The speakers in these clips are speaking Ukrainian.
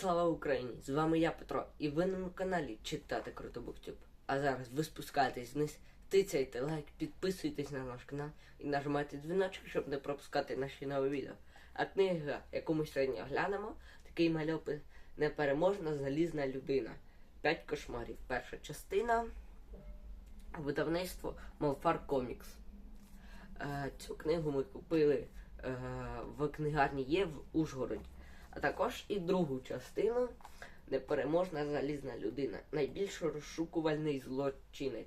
Слава Україні! З вами я, Петро, і ви на каналі Читати Круто Буктюб. А зараз ви спускаєтесь вниз, тицяйте лайк, підписуйтесь на наш канал і нажимайте дзвіночок, щоб не пропускати наші нові відео. А книга, яку ми сьогодні оглянемо, такий мальопи Непереможна залізна людина. П'ять кошмарів. Перша частина. Видавництво Малфар Комікс. Е, Цю книгу ми купили е, в книгарні Є в Ужгороді. А також і другу частину Непереможна залізна людина. Найбільш розшукувальний злочинець.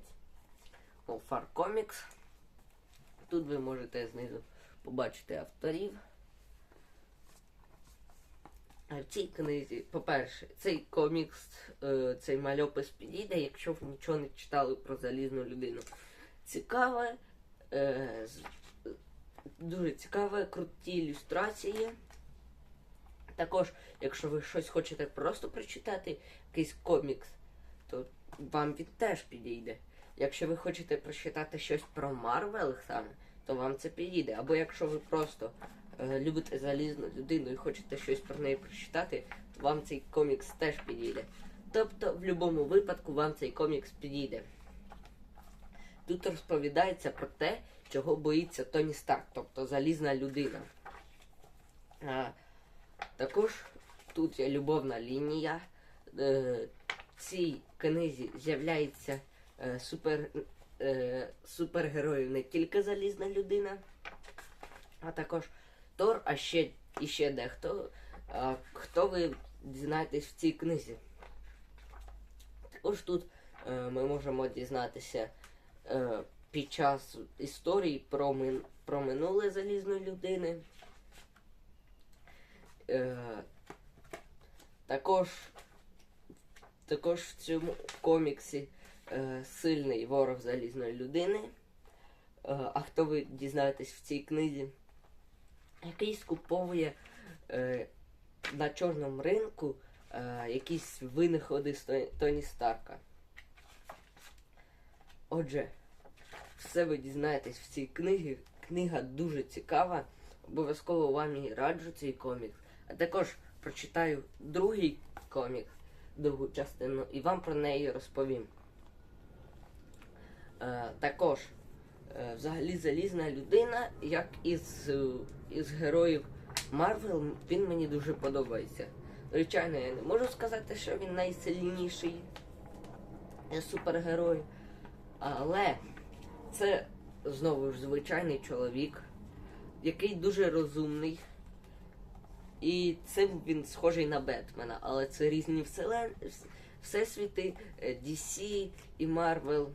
Малфар Комікс. Тут ви можете знизу побачити авторів. А в цій книзі, по-перше, цей комікс, е, цей мальопис підійде, якщо ви нічого не читали про залізну людину. Цікаве, е, дуже цікаве, круті ілюстрації. Також, якщо ви щось хочете просто прочитати, якийсь комікс, то вам він теж підійде. Якщо ви хочете прочитати щось про Марвел саме, то вам це підійде. Або якщо ви просто е, любите залізну людину і хочете щось про неї прочитати, то вам цей комікс теж підійде. Тобто, в будь-якому випадку вам цей комікс підійде. Тут розповідається про те, чого боїться Тоні Старк, тобто залізна людина. Також тут є любовна лінія. Е, в цій книзі з'являється е, супер, е, супергероїв не тільки залізна людина, а також Тор, а ще і ще дехто. Хто ви дізнаєтесь в цій книзі? Також тут ми можемо дізнатися під час історії про минуле залізної людини. Е, також, також в цьому коміксі е, сильний ворог залізної людини. Е, а хто ви дізнаєтесь в цій книзі? Який скуповує е, на чорному ринку е, якісь винаходи Тоні- Старка. Отже, все ви дізнаєтесь в цій книгі. Книга дуже цікава. Обов'язково вам і раджу цей комікс. А також прочитаю другий комікс, другу частину, і вам про неї розповім. Е, також, е, взагалі, залізна людина, як із, е, із героїв Марвел, він мені дуже подобається. Звичайно, я не можу сказати, що він найсильніший супергерой. Але це знову ж звичайний чоловік, який дуже розумний. І цим він схожий на Бетмена, але це різні вселен... всесвіти, е, DC і Marvel,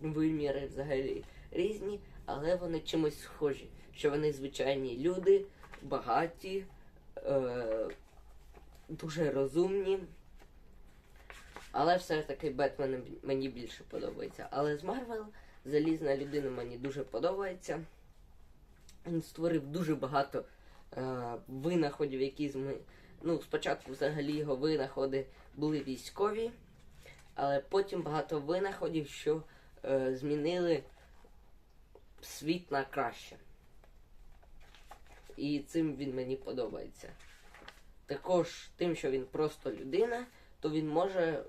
виміри взагалі різні, але вони чимось схожі. Що вони звичайні люди, багаті, е... дуже розумні. Але все ж таки Бетмен мені більше подобається. Але з Марвел Залізна людина мені дуже подобається. Він створив дуже багато винаходів, які ми. Ну, спочатку взагалі його винаходи були військові, але потім багато винаходів, що е, змінили світ на краще. І цим він мені подобається. Також тим, що він просто людина, то він може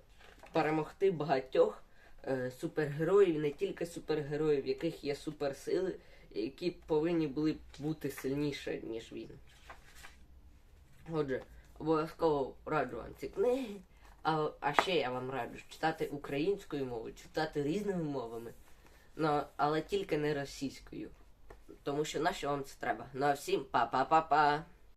перемогти багатьох е, супергероїв, не тільки супергероїв, яких є суперсили, які повинні були бути сильніше, ніж він. Отже, обов'язково раджу вам ці книги. А, а ще я вам раджу читати українською мовою, читати різними мовами, но, але тільки не російською. Тому що на що вам це треба? На всім па-па-па-па!